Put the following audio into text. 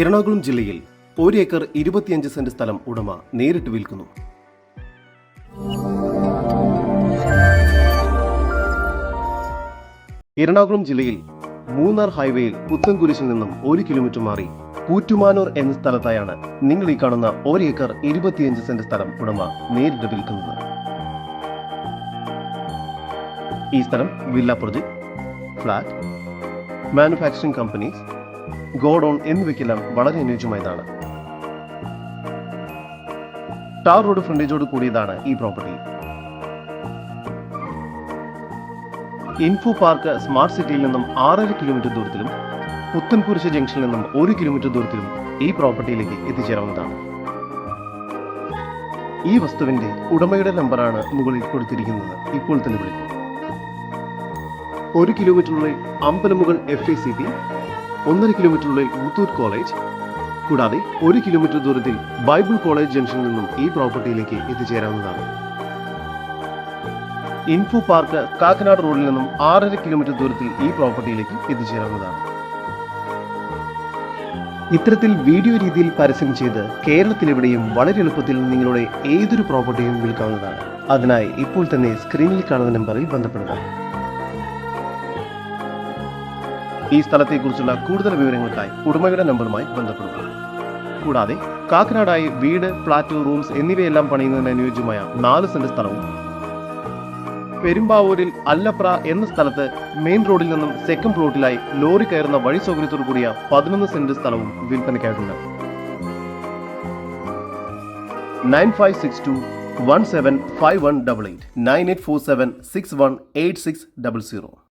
എറണാകുളം ജില്ലയിൽ ഒരു ഏക്കർ ഇരുപത്തിയഞ്ച് സെന്റ് സ്ഥലം ഉടമ നേരിട്ട് വിൽക്കുന്നു. എറണാകുളം ജില്ലയിൽ മൂന്നാർ ഹൈവേയിൽ പുത്തൻകുരിശിൽ നിന്നും ഒരു കിലോമീറ്റർ മാറി കൂറ്റുമാനൂർ എന്ന സ്ഥലത്തായാണ് നിങ്ങൾ ഈ കാണുന്ന ഒരു ഏക്കർ ഇരുപത്തിയഞ്ച് സെന്റ് സ്ഥലം ഉടമ നേരിട്ട് വിൽക്കുന്നത്. ഈ സ്ഥലം villa project flat manufacturing companies godown എന്നിവയ്ക്കെല്ലാം വളരെ അനുയോജ്യമായതാണ്. ടാർ റോഡ് ഫ്രണ്ടേജോട് കൂടിയതാണ് ഈ പ്രോപ്പർട്ടി. ഇൻഫോ പാർക്ക് സ്മാർട്ട് സിറ്റിയിൽ നിന്നും ആറര കിലോമീറ്റർ ദൂരത്തിലും പുത്തൻകുരിശ് ജംഗ്ഷനിൽ നിന്നും ഒരു കിലോമീറ്റർ ദൂരത്തിലും ഈ പ്രോപ്പർട്ടിയിലേക്ക് എത്തിച്ചേരാവുന്നതാണ്. ഈ വസ്തുവിന്റെ ഉടമയുടെ നമ്പറാണ് മുകളിൽ കൊടുത്തിരിക്കുന്നത്. ഇപ്പോൾ തന്നെ വിളിക്കും. ഒരു കിലോമീറ്ററിലെ Ambalamugal F A C T ഒന്നര കിലോമീറ്ററിനുള്ളിൽ ഊത്തൂർ കോളേജ് കൂടാതെ ഒരു കിലോമീറ്റർ ദൂരത്തിൽ ബൈബിൾ കോളേജ് ജംഗ്ഷനിൽ നിന്നും ഈ പ്രോപ്പർട്ടിയിലേക്ക് എത്തിച്ചേരാവുന്നതാണ്. ഇൻഫോ പാർക്ക് കാക്കനാട് റോഡിൽ നിന്നും ആറര കിലോമീറ്റർ ദൂരത്തിൽ ഈ പ്രോപ്പർട്ടിയിലേക്ക് എത്തിച്ചേരാവുന്നതാണ്. ഇത്തരത്തിൽ വീഡിയോ രീതിയിൽ പരസ്യം ചെയ്ത് കേരളത്തിലെവിടെയും വളരെ എളുപ്പത്തിൽ നിങ്ങളുടെ ഏതൊരു പ്രോപ്പർട്ടിയും വിൽക്കാവുന്നതാണ്. അതിനായി ഇപ്പോൾ തന്നെ സ്ക്രീനിൽ കാണുന്ന നമ്പറിൽ ബന്ധപ്പെടുക. ഈ സ്ഥലത്തെക്കുറിച്ചുള്ള കൂടുതൽ വിവരങ്ങൾക്കായി ഉടമയുടെ നമ്പറുമായി ബന്ധപ്പെടുക. കൂടാതെ കാക്കനാടായി വീട് ഫ്ളാറ്റ് റൂംസ് എന്നിവയെല്ലാം പണിയുന്നതിന് അനുയോജ്യമായ നാല് സെന്റ് സ്ഥലവും. പെരുമ്പാവൂരിൽ അല്ലപ്ര എന്ന സ്ഥലത്ത് മെയിൻ റോഡിൽ നിന്നും സെക്കൻഡ് പ്ലോട്ടിലായി ലോറി കയറുന്ന വഴി സൗകര്യത്തോടു കൂടിയ പതിനൊന്ന് സെന്റ് സ്ഥലവും വിൽപ്പനയ്ക്കായിട്ടുണ്ട്. Nine five six two one seven five one double eight nine eight four seven six one eight six double zero.